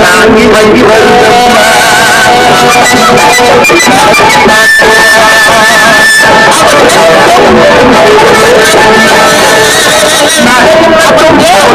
நாங்கி வங்கி மயக்கம்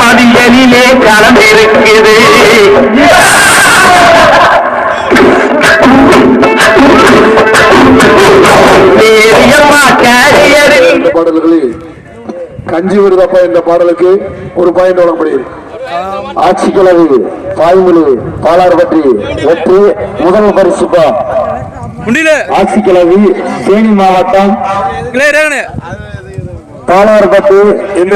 மதியனிலே களம் இருக்குது பாடல்களில் கஞ்சி விருதப்பா என்ற பாடலுக்கு ஒரு பாயிண்ட் வழங்கப்படுகிறது. ஆட்சி கிழவு தாய்மொழி பாலாறு பற்றி வெற்றி முதல் பரிசுப்பா உண்டியில ஆட்சி கிழவி தேனி மாவட்டம் பற்றி இந்த